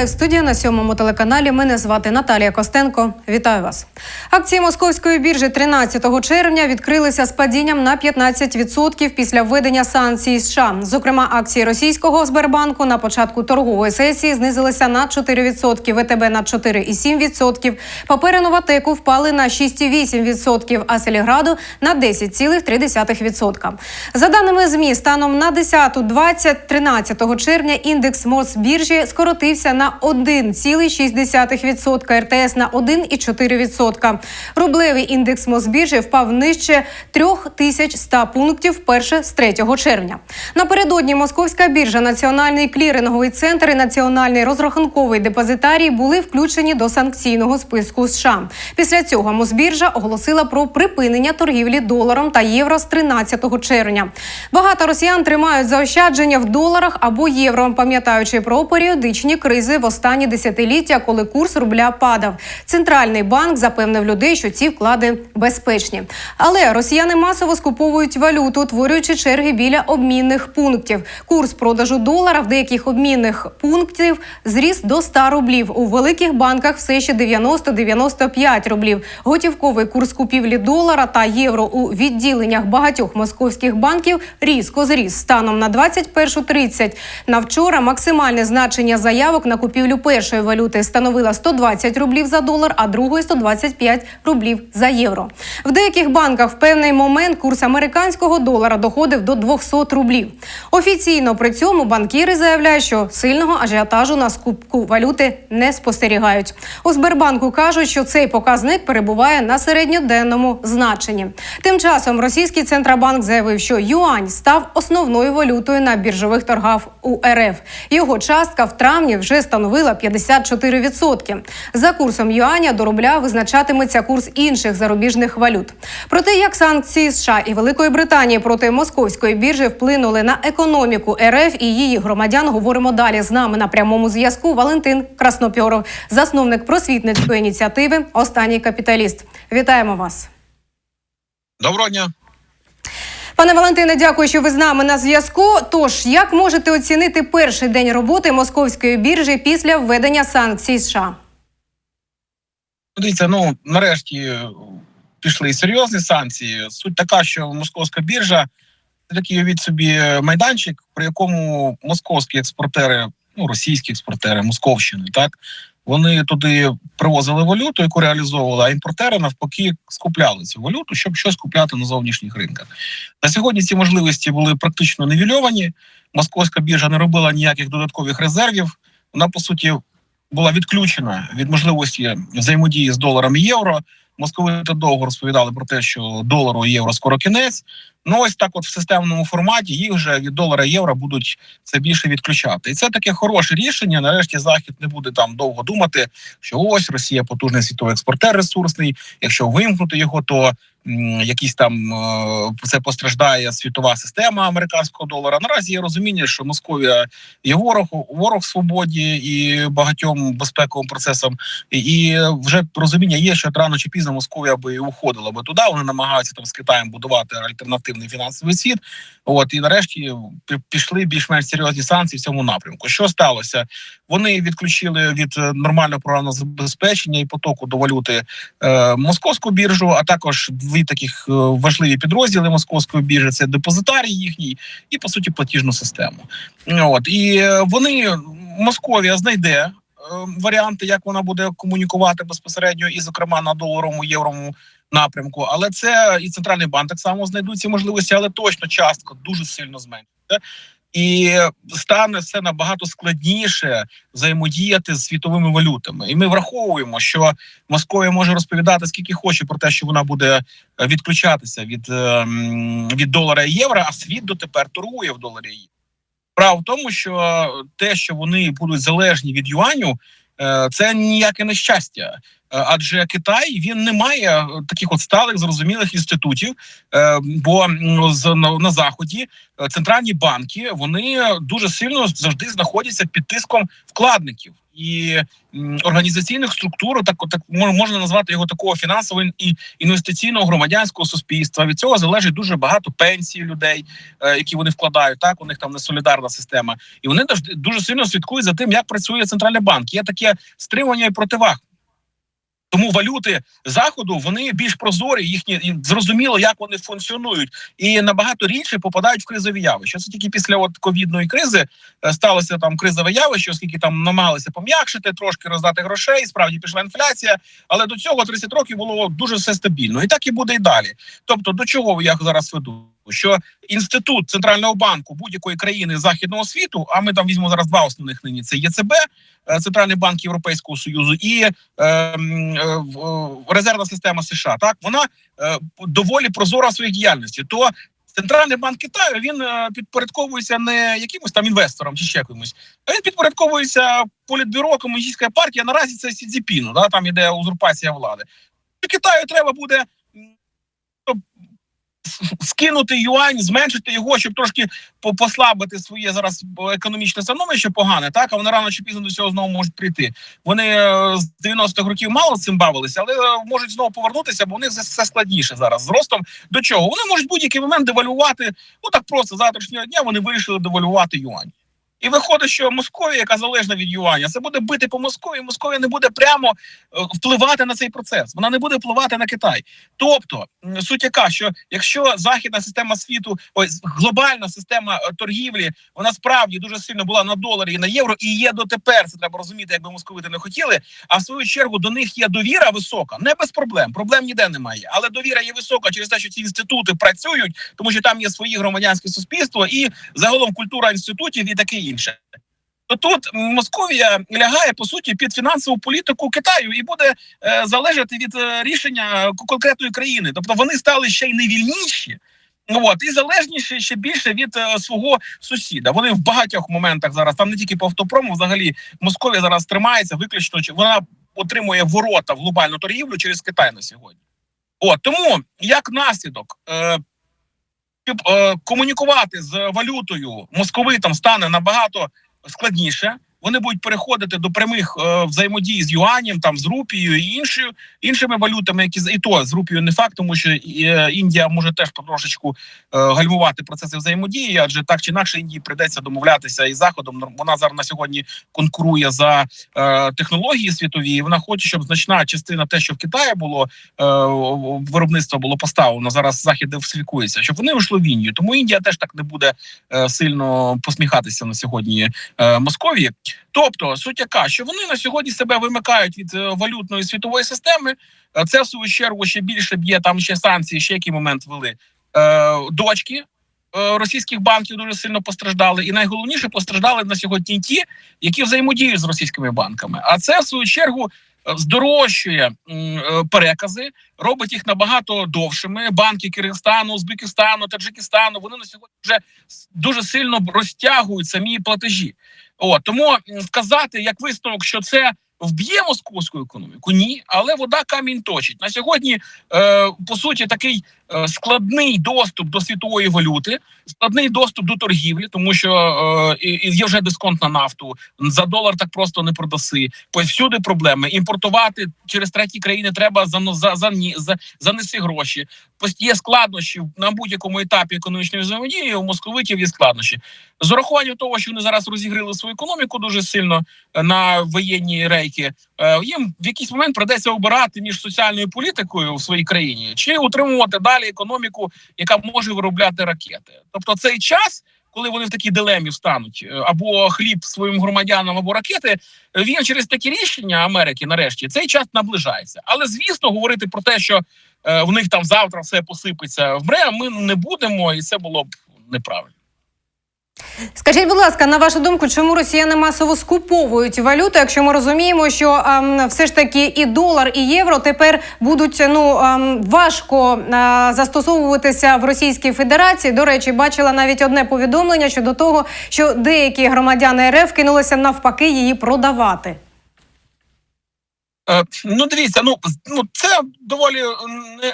лайв студія на сьомому телеканалі. Мене звати Наталія Костенко. Вітаю вас. Акції московської біржі 13 червня відкрилися з падінням на 15% після введення санкцій США. Зокрема, акції російського Сбербанку на початку торгової сесії знизилися на 4%, ВТБ на 4,7%, папери Новатеку впали на 6,8%, а Селіграду на 10,3%. За даними ЗМІ, станом на 10-20 13 червня індекс Мосбіржі скоротився на 1,6%, РТС на 1,4%. Рублевий індекс Мосбіржі впав нижче 3100 пунктів вперше з 3 червня. Напередодні Московська біржа, Національний кліринговий центр і Національний розрахунковий депозитарій були включені до санкційного списку США. Після цього Мосбіржа оголосила про припинення торгівлі доларом та євро з 13 червня. Багато росіян тримають заощадження в доларах або євро, пам'ятаючи про періодичні кризи в останні десятиліття, коли курс рубля падав. Центральний банк запевнив людей, що ці вклади безпечні. Але росіяни масово скуповують валюту, утворюючи черги біля обмінних пунктів. Курс продажу долара в деяких обмінних пунктів зріс до 100 рублів. У великих банках все ще 90-95 рублів. Готівковий курс купівлі долара та євро у відділеннях багатьох московських банків різко зріс станом на 21.30. На вчора максимальне значення заявок на купівлю першої валюти становило 120 рублів за долар, а другої 125 рублів за євро. В деяких банках в певний момент курс американського долара доходив до 200 рублів. Офіційно при цьому банкіри заявляють, що сильного ажіотажу на скупку валюти не спостерігають. У Сбербанку кажуть, що цей показник перебуває на середньоденному значенні. Тим часом російський центробанк заявив, що юань став основною валютою на біржових торгах у РФ. Його частка в травні вже становила 54%. За курсом юаня до рубля визначатиметься курс інших зарубіжних валют. Про те, як санкції США і Великої Британії проти московської біржі вплинули на економіку РФ і її громадян, говоримо далі. З нами на прямому зв'язку Валентин Краснопьоров, засновник просвітницької ініціативи Останній капіталіст. Вітаємо вас. Доброго дня. Пане Валентине, дякую, що ви з нами на зв'язку. Тож, як можете оцінити перший день роботи московської біржі після введення санкцій США? Дивіться, ну нарешті е, пішли серйозні санкції. Суть така, що московська біржа це такий уявіть собі майданчик, при якому московські експортери, ну російські експортери Московщини, так вони туди привозили валюту, яку реалізовували, а імпортери навпаки скупляли цю валюту, щоб щось купляти на зовнішніх ринках. На сьогодні ці можливості були практично нівельовані. Московська біржа не робила ніяких додаткових резервів. Вона по суті була відключена від можливості взаємодії з доларом і євро. Московити довго розповідали про те, що долару і євро скоро кінець. Ну ось так, от в системному форматі їх вже від долара євро будуть це більше відключати, і це таке хороше рішення. Нарешті захід не буде там довго думати, що ось Росія потужний світовий експортер ресурсний. Якщо вимкнути його, то якісь там е, це постраждає світова система американського долара. Наразі є розуміння, що Московія є ворог, ворог свободі і багатьом безпековим процесам. І, вже розуміння є, що рано чи пізно Московія би уходила би туди. Вони намагаються там з Китаєм будувати альтернативний фінансовий світ. От і нарешті пішли більш-менш серйозні санкції в цьому напрямку. Що сталося? Вони відключили від е, нормального програмного забезпечення і потоку до валюти е, московську біржу, а також дві таких е, важливі підрозділи московської біржі це депозитарій їхній і по суті платіжну систему. От і е, вони Московія знайде е, варіанти, як вона буде комунікувати безпосередньо, і зокрема на доларовому єврому напрямку. Але це і центральний банк так само знайдуть ці можливості, але точно частка дуже сильно зменшиться. І стане все набагато складніше взаємодіяти з світовими валютами. І ми враховуємо, що Московія може розповідати скільки хоче про те, що вона буде е, відключатися від, е, від долара і євро, а світ дотепер торгує в доларі і євро. Справа в тому, що те, що вони будуть залежні від юаню, е, це ніяке нещастя. Е, Адже Китай він не має е, таких от сталих зрозумілих інститутів, е, бо з на, заході центральні банки вони дуже сильно завжди знаходяться під тиском вкладників і організаційних структур. Так, так можна назвати його такого фінансового і інвестиційного громадянського суспільства. Від цього залежить дуже багато пенсій людей, які вони вкладають. Так у них там не солідарна система, і вони дуже сильно слідкують за тим, як працює центральний банк. Є таке стримування і противаг. Тому валюти заходу вони більш прозорі, їхні зрозуміло, як вони функціонують, і набагато рідше попадають в кризові явища. Це тільки після от ковідної кризи е, сталося там кризове явище, оскільки там намагалися пом'якшити, трошки роздати грошей. Справді пішла інфляція, але до цього 30 років було дуже все стабільно, і так і буде і далі. Тобто, до чого я зараз веду? Що інститут центрального банку будь-якої країни західного світу, а ми там візьмемо зараз два основних нині: це ЄЦБ, е, центральний банк Європейського союзу, і е, е, е, резервна система США. Так вона е, доволі прозора в своїй діяльності. То центральний банк Китаю він е, підпорядковується не якимось там інвесторам чи ще комусь, а він підпорядковується політбюро комуністська партія. Наразі це Сі Цзіпіну, да там іде узурпація влади. Китаю треба буде. Скинути юань, зменшити його, щоб трошки по- послабити своє зараз економічне становище погане, так а вони рано чи пізно до цього знову можуть прийти. Вони е, з 90-х років мало цим бавилися, але е, можуть знову повернутися, бо у них все складніше зараз. З ростом до чого? Вони можуть будь-який момент девалювати. Ну так просто завтрашнього дня вони вирішили девалювати юань. І виходить, що Московія, яка залежна від юаня, це буде бити по Московії. Московія не буде прямо е, впливати на цей процес. Вона не буде впливати на Китай. Тобто суть яка, що якщо західна система світу, ось глобальна система е, торгівлі, вона справді дуже сильно була на доларі і на євро, і є дотепер. Це треба розуміти, якби московити не хотіли. А в свою чергу до них є довіра висока, не без проблем. Проблем ніде немає. Але довіра є висока через те, що ці інститути працюють, тому що там є свої громадянське суспільство і загалом культура інститутів і таке інше. То тут Московія лягає по суті під фінансову політику Китаю і буде е, залежати від е, рішення конкретної країни. Тобто вони стали ще й невільніші. От і залежніше ще більше від е, свого сусіда. Вони в багатьох моментах зараз там не тільки по автопрому, взагалі Московія зараз тримається виключно чи вона отримує ворота в глобальну торгівлю через Китай на сьогодні. От тому як наслідок, е, комунікувати з валютою московитам стане набагато складніше. Вони будуть переходити до прямих е, взаємодій з юанем, там з рупією і іншою іншими валютами, які і то з рупією не факт, тому що е, Індія може теж потрошечку е, гальмувати процеси взаємодії, адже так чи інакше Індії прийдеться домовлятися із заходом. Вона зараз на сьогодні конкурує за е, технології світові. і Вона хоче, щоб значна частина те, що в Китаї було е, виробництво було поставлено. Зараз захід диверсифікується, щоб вони вийшли в Індію. Тому Індія теж так не буде е, сильно посміхатися на сьогодні е, Московії. Тобто, суть яка, що вони на сьогодні себе вимикають від е, валютної світової системи. Е, Це в свою чергу ще більше б'є там ще санкції. Ще який момент ввели е, дочки. Російських банків дуже сильно постраждали, і найголовніше постраждали на сьогодні ті, які взаємодіють з російськими банками. А це в свою чергу здорожчує перекази, робить їх набагато довшими. Банки Киргизстану, Узбекистану, Таджикистану вони на сьогодні вже дуже сильно розтягують самі платежі. От тому сказати як висновок, що це вб'є московську економіку, ні, але вода камінь точить на сьогодні. Е, по суті, такий складний доступ до світової валюти, складний доступ до торгівлі, тому що е, є вже дисконт на нафту. За долар так просто не продаси. Повсюди проблеми. Імпортувати через треті країни треба за за, за, ні- за занеси гроші. Є складнощі на будь-якому етапі економічної взаємодії. У московитів є складнощі. З урахуванням того, що вони зараз розігрили свою економіку дуже сильно е, на воєнні рейки. е, Їм в якийсь момент придеться обирати між соціальною політикою в своїй країні чи утримувати далі економіку, яка може виробляти ракети. Тобто цей час. Коли вони в такій дилемі встануть е, або хліб своїм громадянам, або ракети, е, він через такі рішення Америки нарешті цей час наближається. Але звісно, говорити про те, що е, в них там завтра все посипеться в мре, ми не будемо, і це було б неправильно. Скажіть, будь ласка, на вашу думку, чому росіяни масово скуповують валюту, якщо ми розуміємо, що ем, все ж таки і долар, і євро тепер будуть ну ем, важко е, застосовуватися в Російській Федерації. До речі, бачила навіть одне повідомлення щодо того, що деякі громадяни РФ кинулися навпаки її продавати. Е, Ну, дивіться, ну ну це доволі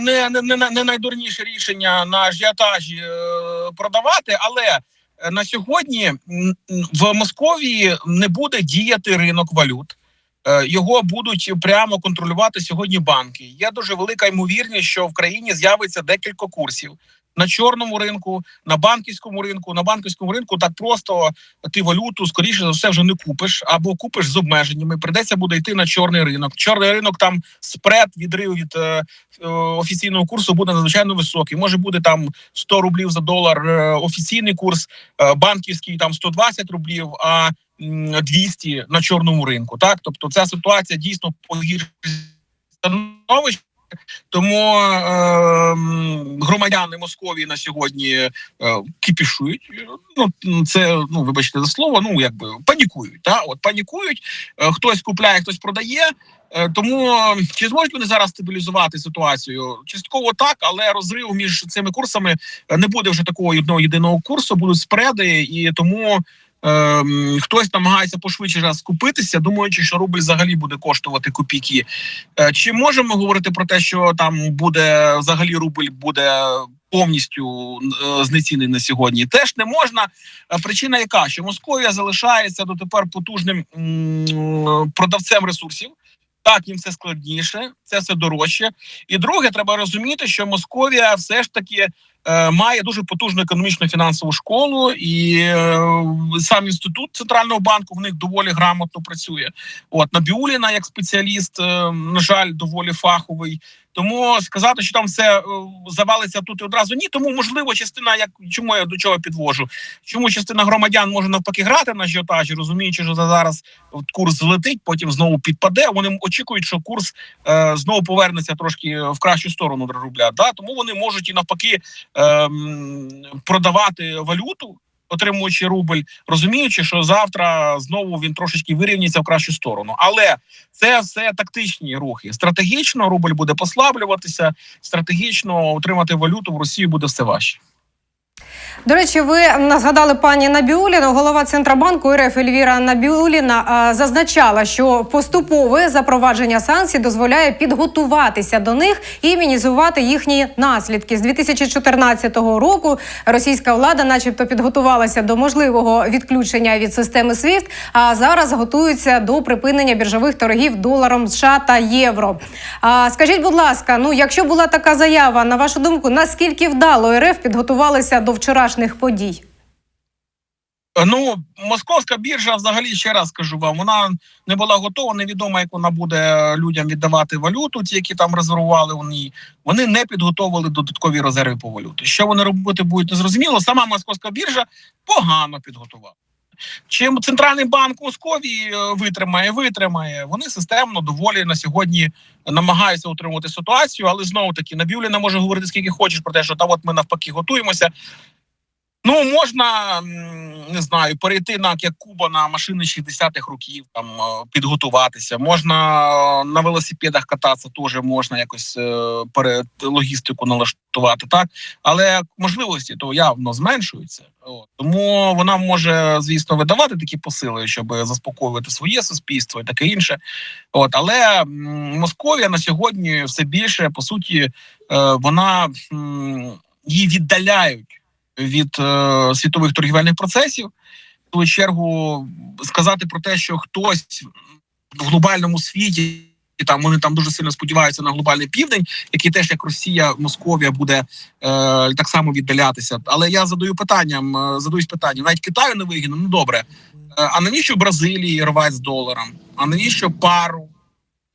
не, не, не, не, не найдурніше рішення на ажіотажі е, продавати, але е, на сьогодні в Московії не буде діяти ринок валют. Е, Його будуть прямо контролювати сьогодні банки. Є дуже велика ймовірність, що в країні з'явиться декілька курсів на чорному ринку, на банківському ринку. На банківському ринку так просто ти валюту скоріше за все вже не купиш або купиш з обмеженнями. Придеться буде йти на чорний ринок. Чорний ринок там спред відрив від е, е, офіційного курсу буде надзвичайно високий. Може буде там 100 рублів за долар е, офіційний курс, е, банківський там 120 рублів. а м, 200 на чорному ринку. Так, тобто ця ситуація дійсно погіршує становище. Тому е, громадяни Московії на сьогодні е, кипішують. Ну це ну вибачте за слово. Ну якби панікують. Та от панікують. Е, хтось купляє, хтось продає. Е, тому чи зможуть вони зараз стабілізувати ситуацію? Частково так, але розрив між цими курсами не буде вже такого одного єдиного курсу, будуть спреди, і тому ем, хтось намагається пошвидше раз скупитися, думаючи, що рубль взагалі буде коштувати копійки. Е, Чи можемо говорити про те, що там буде взагалі рубль буде повністю е, знецінений на сьогодні? Теж не можна. Е, Причина яка? Що Московія залишається дотепер потужним м, продавцем ресурсів. Так, їм це складніше, це все дорожче. І друге, треба розуміти, що Московія все ж таки має дуже потужну економічну фінансову школу, і е, сам інститут центрального банку в них доволі грамотно працює. От Набіуліна, як спеціаліст, е, на жаль, доволі фаховий. Тому сказати, що там все е, завалиться тут і одразу ні. Тому можливо, частина, як чому я до чого підвожу, чому частина громадян може навпаки грати на ажіотажі, розуміючи, що за зараз курс злетить, потім знову підпаде. Вони очікують, що курс е, знову повернеться трошки в кращу сторону рубля. Да? Тому вони можуть і навпаки е, м, продавати валюту. Отримуючи рубль, розуміючи, що завтра знову він трошечки вирівняється в кращу сторону, але це все тактичні рухи. Стратегічно рубль буде послаблюватися. Стратегічно отримати валюту в Росії буде все важче. До речі, ви згадали пані Набіуліну. Голова Центробанку РФ Ельвіра Набіуліна зазначала, що поступове запровадження санкцій дозволяє підготуватися до них і мінізувати їхні наслідки. З 2014 року російська влада, начебто, підготувалася до можливого відключення від системи SWIFT, а зараз готується до припинення біржових торгів доларом США та євро. А скажіть, будь ласка, ну якщо була така заява, на вашу думку, наскільки вдало РФ підготувалися до вчорашніх подій? Ну, московська біржа, взагалі, ще раз кажу вам, вона не була готова. Невідомо, як вона буде людям віддавати валюту, ті, які там резервували в ній. Вони не підготовили додаткові резерви по валюті. Що вони робити будуть незрозуміло. Сама московська біржа погано підготувала. Чим центральний банк Московії е, витримає, витримає. Вони системно доволі на сьогодні намагаються утримувати ситуацію, але знову таки Набіуліна може говорити скільки хочеш про те, що та от ми навпаки готуємося. Ну, можна не знаю, перейти на як Куба на машини 60-х років, там е, підготуватися. Можна е, на велосипедах кататися, теж можна якось е, перед логістику налаштувати, так але можливості то явно зменшуються. Тому вона може, звісно, видавати такі посили, щоб заспокоювати своє суспільство і таке інше. От, але Московія на сьогодні все більше по суті вона її віддаляють від е, світових торгівельних процесів. В свою чергу сказати про те, що хтось в глобальному світі. І там вони там дуже сильно сподіваються на глобальний південь, який теж як Росія, Московія буде е, так само віддалятися. Але я задаю питанням, е, задаюсь питанням, навіть Китаю не вигідно. Ну добре, Е, а навіщо Бразилії рвати з доларом? А навіщо пару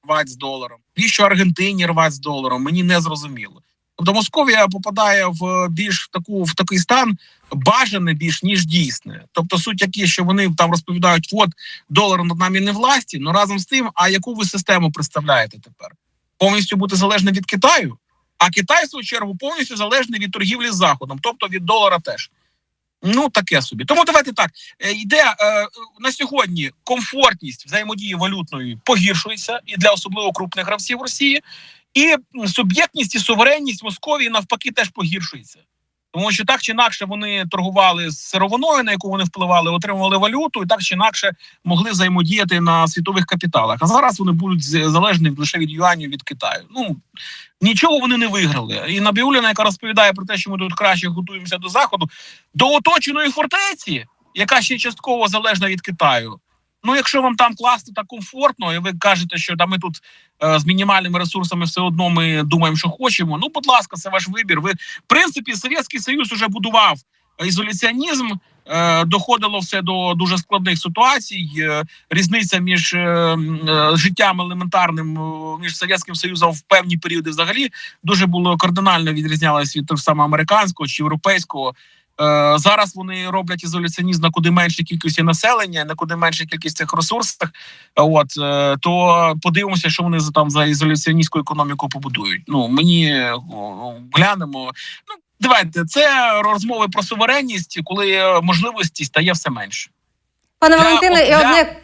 рвати з доларом? Навіщо Аргентині рвати з доларом? Мені не зрозуміло. Тобто Московія попадає в більш в таку в такий стан бажане більш ніж дійсне. Тобто суть такі, що вони там розповідають, от долар над нами не власті. Ну разом з тим, а яку ви систему представляєте тепер? Повністю бути залежним від Китаю, а Китай в свою чергу повністю залежний від торгівлі з заходом, тобто від долара теж. Ну таке собі. Тому давайте так. Е, Йде е, на сьогодні комфортність взаємодії валютної погіршується і для особливо крупних гравців Росії, і суб'єктність і суверенність Московії навпаки теж погіршується. Тому що так чи інакше вони торгували з сировиною, на яку вони впливали, отримували валюту, і так чи інакше могли взаємодіяти на світових капіталах. А зараз вони будуть залежні лише від юанів від Китаю. Ну нічого вони не виграли. І Набіуліна, яка розповідає про те, що ми тут краще готуємося до заходу, до оточеної фортеці, яка ще частково залежна від Китаю. Ну, якщо вам там класно та комфортно, і ви кажете, що да, ми тут е, з мінімальними ресурсами все одно ми думаємо, що хочемо. Ну, будь ласка, це ваш вибір. Ви, в принципі, Совєтський Союз уже будував ізоляціонізм, е, доходило все до дуже складних ситуацій. Е, різниця між е, е, життям елементарним е, між Совєтським Союзом в певні періоди взагалі дуже було кардинально відрізнялось від того самого американського чи європейського. Е, Зараз вони роблять ізоляціонізм на куди меншій кількості населення, на куди меншій цих ресурсах. От е, то подивимося, що вони за там за ізоляціоністську економіку побудують. Ну мені глянемо. Ну давайте це розмови про суверенність, коли можливості стає все менше. Пане Валентине, і одне.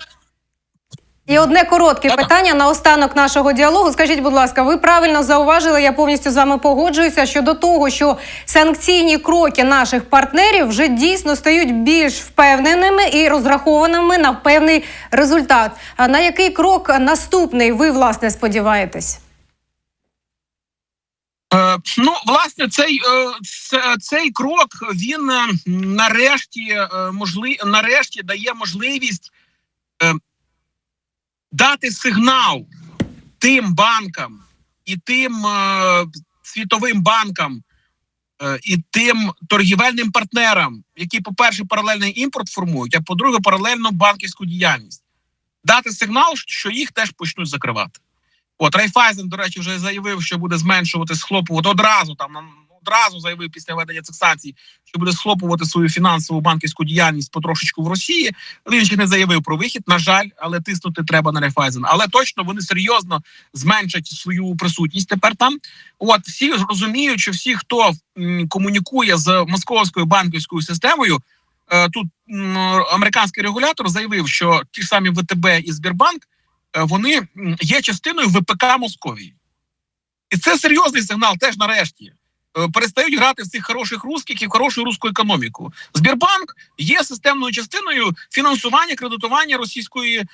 І одне коротке питання на останок нашого діалогу. Скажіть, будь ласка, ви правильно зауважили, я повністю з вами погоджуюся щодо того, що санкційні кроки наших партнерів вже дійсно стають більш впевненими і розрахованими на певний результат. А на який крок наступний ви власне сподіваєтесь? Е, ну, власне, цей, е, цей крок він е, нарешті можли, нарешті дає можливість дати сигнал тим банкам і тим е, світовим банкам е, і тим торгівельним партнерам, які, по-перше, паралельний імпорт формують, а по-друге, паралельно банківську діяльність, дати сигнал, що їх теж почнуть закривати. От Райфайзен, до речі, вже заявив, що буде зменшувати схлопувати одразу там одразу заявив після введення цих санкцій, що буде схлопувати свою фінансову банківську діяльність потрошечку в Росії. Він ще не заявив про вихід. На жаль, але тиснути треба на Райфайзен. Але точно вони серйозно зменшать свою присутність тепер там. От всі розуміють, що всі, хто комунікує з московською банківською системою. е, Тут американський регулятор заявив, що ті самі ВТБ і Сбербанк е, вони є частиною ВПК Московії. І це серйозний сигнал теж нарешті. Е, Перестають грати в цих хороших русських і в хорошу руську економіку. Збірбанк є системною частиною фінансування кредитування російської е,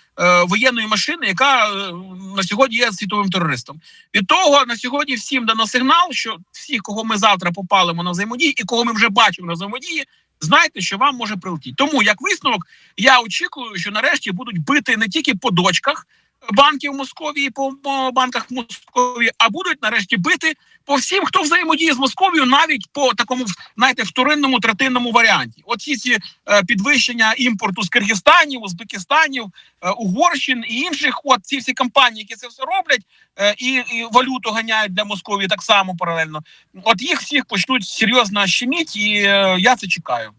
воєнної машини, яка е, на сьогодні є світовим терористом. Від того на сьогодні всім дано сигнал, що всіх, кого ми завтра попалимо на взаємодії, і кого ми вже бачимо на взаємодії, знайте, що вам може прилетіти. Тому як висновок, я очікую, що нарешті будуть бити не тільки по дочках банків Московії, по, банках Московії, а будуть нарешті бити по всім, хто взаємодіє з Московією, навіть по такому знаєте, вторинному третинному варіанті. Оці ці е, підвищення імпорту з Киргизстанів, Узбекистанів, е, Угорщин і інших. От ці всі компанії, які це все роблять, е, і, і валюту ганяють для Московії так само паралельно. От їх всіх почнуть серйозно щеміть, і я це чекаю.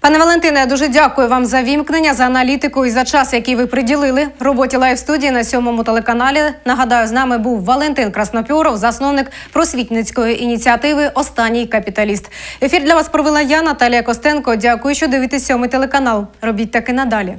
Пане Валентине, дуже дякую вам за вімкнення, за аналітику і за час, який ви приділили роботі лайв студії на сьомому телеканалі. Нагадаю, з нами був Валентин Краснопьоров, засновник просвітницької ініціативи Останній капіталіст. Ефір для вас провела я, Наталія Костенко. Дякую, що дивитесь сьомий телеканал. Робіть таки надалі.